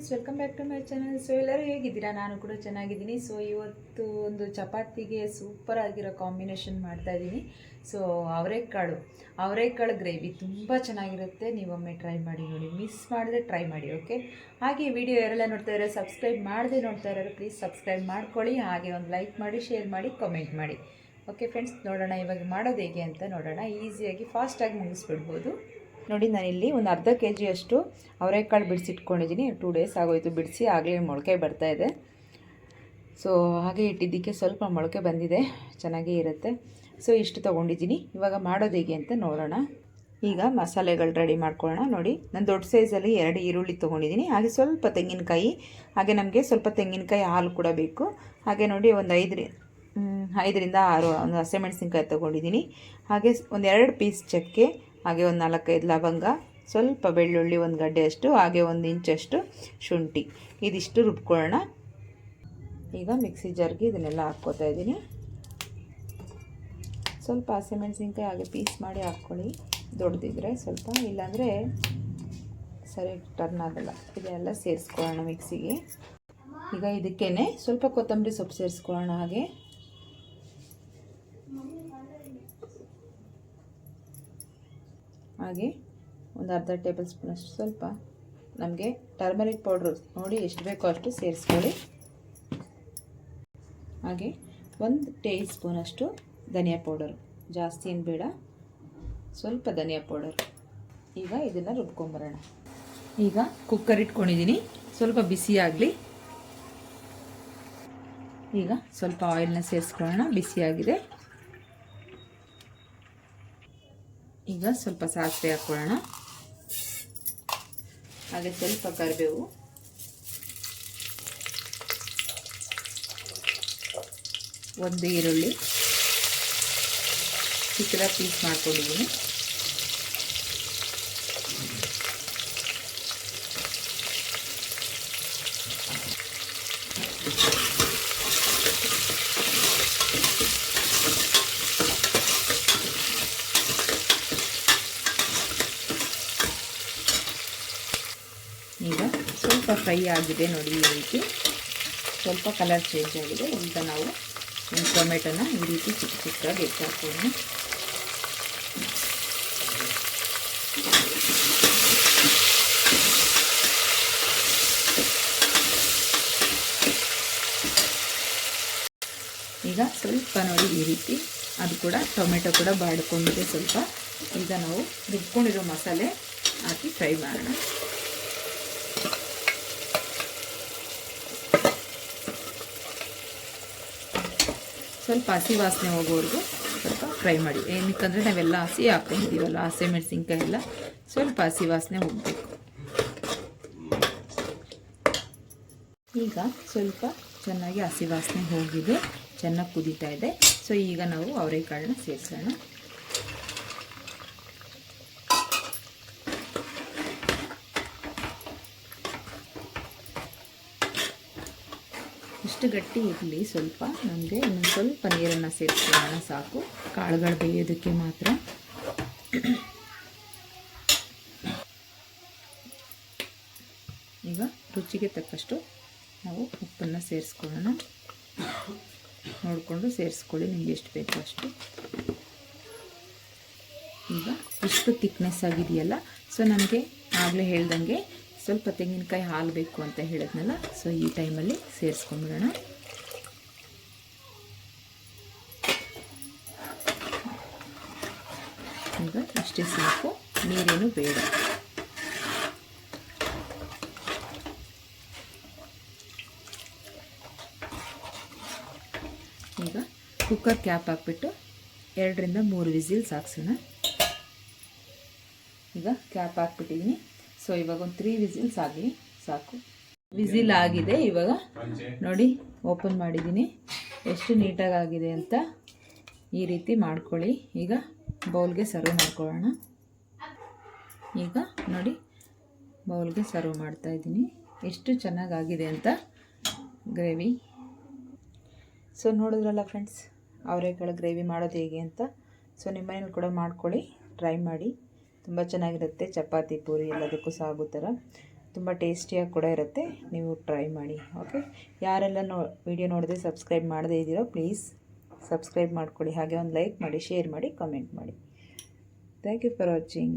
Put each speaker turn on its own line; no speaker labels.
Friends welcome back to my channel so ಎಲ್ಲರೂ ಹೇಗಿದ್ದೀರಾ? ನಾನು ಕೂಡ ಚೆನ್ನಾಗಿದ್ದೀನಿ. ಸೊ ಇವತ್ತು ಒಂದು ಚಪಾತಿಗೆ ಸೂಪರ್ ಆಗಿರೋ ಕಾಂಬಿನೇಷನ್ ಮಾಡ್ತಾ ಇದ್ದೀನಿ. ಸೊ ಅವರೆಕಾಳು ಅವರೆಕಾಳು ಗ್ರೇವಿ ತುಂಬ ಚೆನ್ನಾಗಿರುತ್ತೆ. ನೀವೊಮ್ಮೆ ಟ್ರೈ ಮಾಡಿ ನೋಡಿ. ಮಿಸ್ ಮಾಡಿದ್ರೆ ಟ್ರೈ ಮಾಡಿ ಓಕೆ ಹಾಗೆ ವಿಡಿಯೋ ಯಾರೆಲ್ಲ ನೋಡ್ತಾ ಇರೋ ಸಬ್ಸ್ಕ್ರೈಬ್ ಮಾಡದೆ ನೋಡ್ತಾ ಇರೋರು ಪ್ಲೀಸ್ ಸಬ್ಸ್ಕ್ರೈಬ್ ಮಾಡ್ಕೊಳ್ಳಿ. ಹಾಗೆ ಒಂದು ಲೈಕ್ ಮಾಡಿ ಶೇರ್ ಮಾಡಿ ಕಮೆಂಟ್ ಮಾಡಿ. ಓಕೆ ಫ್ರೆಂಡ್ಸ್ ನೋಡೋಣ ಇವಾಗ ಮಾಡೋದು ಹೇಗೆ ಅಂತ ನೋಡೋಣ. ಈಸಿಯಾಗಿ ಫಾಸ್ಟಾಗಿ ಮುಗಿಸ್ಬಿಡ್ಬೋದು. ನೋಡಿ ನಾನಿಲ್ಲಿ ಒಂದು ಅರ್ಧ ಕೆ ಜಿಯಷ್ಟು ಅವರೆಕಾಳು ಬಿಡಿಸಿಟ್ಕೊಂಡಿದ್ದೀನಿ. ಟೂ ಡೇಸ್ ಆಗೋಯಿತು, ಬಿಡಿಸಿ ಆಗಲೇ ಮೊಳಕೆ ಬರ್ತಾ ಇದೆ. ಸೊ ಹಾಗೆ ಇಟ್ಟಿದ್ದಕ್ಕೆ ಸ್ವಲ್ಪ ಮೊಳಕೆ ಬಂದಿದೆ, ಚೆನ್ನಾಗೇ ಇರುತ್ತೆ. ಸೊ ಇಷ್ಟು ತೊಗೊಂಡಿದ್ದೀನಿ. ಇವಾಗ ಮಾಡೋದು ಹೇಗೆ ಅಂತ ನೋಡೋಣ. ಈಗ ಮಸಾಲೆಗಳು ರೆಡಿ ಮಾಡ್ಕೊಳ್ಳೋಣ. ನೋಡಿ, ನಾನು ದೊಡ್ಡ ಸೈಜಲ್ಲಿ ಎರಡು ಈರುಳ್ಳಿ ತೊಗೊಂಡಿದ್ದೀನಿ. ಹಾಗೆ ಸ್ವಲ್ಪ ತೆಂಗಿನಕಾಯಿ, ಹಾಗೆ ನಮಗೆ ಸ್ವಲ್ಪ ತೆಂಗಿನಕಾಯಿ ಹಾಲು ಕೂಡ ಬೇಕು. ಹಾಗೆ ನೋಡಿ, ಒಂದು ಐದು ಐದರಿಂದ ಆರು, ಒಂದು ಹಸಿಮೆಣಸಿನ್ಕಾಯಿ ತೊಗೊಂಡಿದ್ದೀನಿ. ಹಾಗೆ ಒಂದು ಎರಡು ಪೀಸ್ ಚಕ್ಕೆ ಹಾಗೆ ಒಂದು ನಾಲ್ಕೈದು ಲವಂಗ, ಸ್ವಲ್ಪ ಬೆಳ್ಳುಳ್ಳಿ ಒಂದು ಗಡ್ಡೆಯಷ್ಟು, ಹಾಗೆ ಒಂದು ಇಂಚಷ್ಟು ಶುಂಠಿ. ಇದಿಷ್ಟು ರುಬ್ಕೊಳ್ಳೋಣ. ಈಗ ಮಿಕ್ಸಿ ಜಾರ್ಗೆ ಇದನ್ನೆಲ್ಲ ಹಾಕ್ಕೋತಾ ಇದ್ದೀನಿ. ಸ್ವಲ್ಪ ಹಸಿಮೆಣಸಿನ್ಕಾಯಿ ಹಾಗೆ ಪೀಸ್ ಮಾಡಿ ಹಾಕ್ಕೊಳ್ಳಿ. ದೊಡ್ಡದಿದ್ರೆ ಸ್ವಲ್ಪ, ಇಲ್ಲಾಂದರೆ ಸರಿ ಟರ್ನ್ ಆಗಲ್ಲ. ಇದೆಲ್ಲ ಸೇರಿಸ್ಕೊಳ್ಳೋಣ ಮಿಕ್ಸಿಗೆ. ಈಗ ಇದಕ್ಕೇ ಸ್ವಲ್ಪ ಕೊತ್ತಂಬರಿ ಸೊಪ್ಪು ಸೇರಿಸ್ಕೊಳ್ಳೋಣ ಹಾಗೆ. ಹಾಗೆ ಒಂದು ಅರ್ಧ ಟೇಬಲ್ ಸ್ಪೂನಷ್ಟು ಸ್ವಲ್ಪ ನಮಗೆ ಟರ್ಮರಿಕ್ ಪೌಡ್ರು ನೋಡಿ ಎಷ್ಟು ಬೇಕೋ ಅಷ್ಟು ಸೇರಿಸ್ಕೊಳ್ಳಿ. ಹಾಗೆ ಒಂದು ಟೇಬಲ್ ಸ್ಪೂನಷ್ಟು ಧನಿಯಾ ಪೌಡರು. ಜಾಸ್ತಿ ಏನು ಬೇಡ, ಸ್ವಲ್ಪ ಧನಿಯಾ ಪೌಡರ್. ಈಗ ಇದನ್ನು ರುಬ್ಕೊಂಬರೋಣ. ಈಗ ಕುಕ್ಕರ್ ಇಟ್ಕೊಂಡಿದ್ದೀನಿ, ಸ್ವಲ್ಪ ಬಿಸಿ ಆಗಲಿ. ಈಗ ಸ್ವಲ್ಪ ಆಯಿಲ್ನ ಸೇರಿಸ್ಕೊಳ್ಳೋಣ ಬಿಸಿಯಾಗಿದೆ ಈಗ ಸ್ವಲ್ಪ ಸಾಸಿವೆ ಹಾಕ್ಕೊಳ್ಳೋಣ ಹಾಗೆ ಸ್ವಲ್ಪ ಕರಿಬೇವು. ಒಂದು ಈರುಳ್ಳಿ. ಚಿತ್ರ ಪೀಸ್ ಮಾಡ್ಕೊಂಡಿದ್ದೀನಿ. ಈಗ ಸ್ವಲ್ಪ ಫ್ರೈ ಆಗಿದೆ ನೋಡಿ ಈ ರೀತಿ. ಸ್ವಲ್ಪ ಕಲರ್ ಚೇಂಜ್ ಆಗಿದೆ. ಈಗ ನಾವು ಟೊಮೆಟೊನ ಈ ರೀತಿ ಚಿಕ್ಕ ಚಿಕ್ಕದಾಗಿ ಎತ್ತಾಕೊಂಡು ಈಗ ಸ್ವಲ್ಪ ನೋಡಿ ಈ ರೀತಿ. ಅದು ಕೂಡ ಟೊಮೆಟೊ ಕೂಡ ಬಾಡ್ಕೊಂಡಿದೆ ಸ್ವಲ್ಪ. ಈಗ ನಾವು ರುಬ್ಕೊಂಡಿರೋ ಮಸಾಲೆ ಹಾಕಿ ಫ್ರೈ ಮಾಡೋಣ. ಸ್ವಲ್ಪ ಹಸಿ ವಾಸನೆ ಹೋಗೋವರೆಗೂ ಸ್ವಲ್ಪ ಫ್ರೈ ಮಾಡಿ. ಏನಕ್ಕಂದರೆ ನಾವೆಲ್ಲ ಹಸಿ ಹಾಕೊಂಡಿದ್ದೀವಲ್ಲ ಹಸಿ ಮೆಣಸಿನ್ಕಾಯಿ ಎಲ್ಲ. ಸ್ವಲ್ಪ ಹಸಿ ವಾಸನೆ ಹೋಗಬೇಕು. ಈಗ ಸ್ವಲ್ಪ ಚೆನ್ನಾಗಿ ಹಸಿ ವಾಸನೆ ಹೋಗಿದೆ, ಚೆನ್ನಾಗಿ ಕುದೀತಾ ಇದೆ. ಸೊ ಈಗ ನಾವು ಅವರೆಕಾಳನ್ನ ಸೇರಿಸೋಣ. ಇಷ್ಟು ಗಟ್ಟಿ ಇರಲಿ ಸ್ವಲ್ಪ. ನಮಗೆ ಇನ್ನೊಂದು ಸ್ವಲ್ಪ ನೀರನ್ನು ಸೇರಿಸ್ಕೊಳ್ಳೋಣ ಸಾಕು. ಕಾಳುಗಳು ಬೇಯೋದಕ್ಕೆ ಮಾತ್ರ. ಈಗ ರುಚಿಗೆ ತಕ್ಕಷ್ಟು ನಾವು ಉಪ್ಪನ್ನು ಸೇರಿಸ್ಕೊಳ್ಳೋಣ. ನೋಡಿಕೊಂಡು ಸೇರಿಸ್ಕೊಳ್ಳಿ, ನಿಮಗೆ ಎಷ್ಟು ಬೇಕು ಅಷ್ಟು. ಈಗ ಇಷ್ಟು ತಿಕ್ನೆಸ್ ಆಗಿದೆಯಲ್ಲ ಸೊ ನಮಗೆ ಆಗಲೇ ಹೇಳ್ದಂಗೆ ಸ್ವಲ್ಪ ತೆಂಗಿನಕಾಯಿ ಹಾಲು ಬೇಕು ಅಂತ ಹೇಳಿದ್ನಲ್ಲ ಸೊ ಈ ಟೈಮಲ್ಲಿ ಸೇರಿಸ್ಕೊಂಡ್ಬಿಡೋಣ. ಈಗ ಅಷ್ಟೇ ಸಾಕು, ನೀರೇನು ಬೇಡ. ಈಗ ಕುಕ್ಕರ್ ಕ್ಯಾಪ್ ಹಾಕ್ಬಿಟ್ಟು ಎರಡರಿಂದ ಮೂರು ವಿಸಿಲ್ ಸಾಕ್ಸೋಣ. ಈಗ ಕ್ಯಾಪ್ ಹಾಕ್ಬಿಟ್ಟಿದ್ದೀನಿ ಸೊ ಇವಾಗ ಒಂದು ತ್ರೀ ವಿಸಿಲ್ಸ್ ಆಗಲಿ, ಸಾಕು. ವಿಸಿಲ್ ಆಗಿದೆ, ಇವಾಗ ನೋಡಿ ಓಪನ್ ಮಾಡಿದ್ದೀನಿ. ಎಷ್ಟು ನೀಟಾಗಿ ಆಗಿದೆ ಅಂತ ಈ ರೀತಿ ಮಾಡ್ಕೊಳ್ಳಿ. ಈಗ ಬೌಲ್ಗೆ ಸರ್ವ್ ಮಾಡ್ಕೊಳ್ಳೋಣ. ಈಗ ನೋಡಿ, ಬೌಲ್ಗೆ ಸರ್ವ್ ಮಾಡ್ತಾ ಇದ್ದೀನಿ. ಎಷ್ಟು ಚೆನ್ನಾಗಾಗಿದೆ ಅಂತ ಗ್ರೇವಿ. ಸೊ ನೋಡಿದ್ರಲ್ಲ ಫ್ರೆಂಡ್ಸ್ ಅವರೆಕಾಳು ಗ್ರೇವಿ ಮಾಡೋದು ಹೇಗೆ ಅಂತ. ಸೊ ನಿಮ್ಮ ಮನೇಲಿ ಕೂಡ ಮಾಡ್ಕೊಳ್ಳಿ, ಟ್ರೈ ಮಾಡಿ. ತುಂಬ ಚೆನ್ನಾಗಿರುತ್ತೆ. ಚಪಾತಿ, ಪೂರಿ ಎಲ್ಲದಕ್ಕೂ ಸಾಗೋ ಥರ. ತುಂಬ ಟೇಸ್ಟಿಯಾಗಿ ಕೂಡ ಇರುತ್ತೆ. ನೀವು ಟ್ರೈ ಮಾಡಿ, ಓಕೆ? ಯಾರೆಲ್ಲ ನೋ, ವಿಡಿಯೋ ನೋಡದೆ ಸಬ್ಸ್ಕ್ರೈಬ್ ಮಾಡದೇ ಇದ್ದೀರೋ, ಪ್ಲೀಸ್ ಸಬ್ಸ್ಕ್ರೈಬ್ ಮಾಡ್ಕೊಳ್ಳಿ. ಹಾಗೆ ಒಂದು ಲೈಕ್ ಮಾಡಿ, ಶೇರ್ ಮಾಡಿ, ಕಮೆಂಟ್ ಮಾಡಿ. Thank you for watching.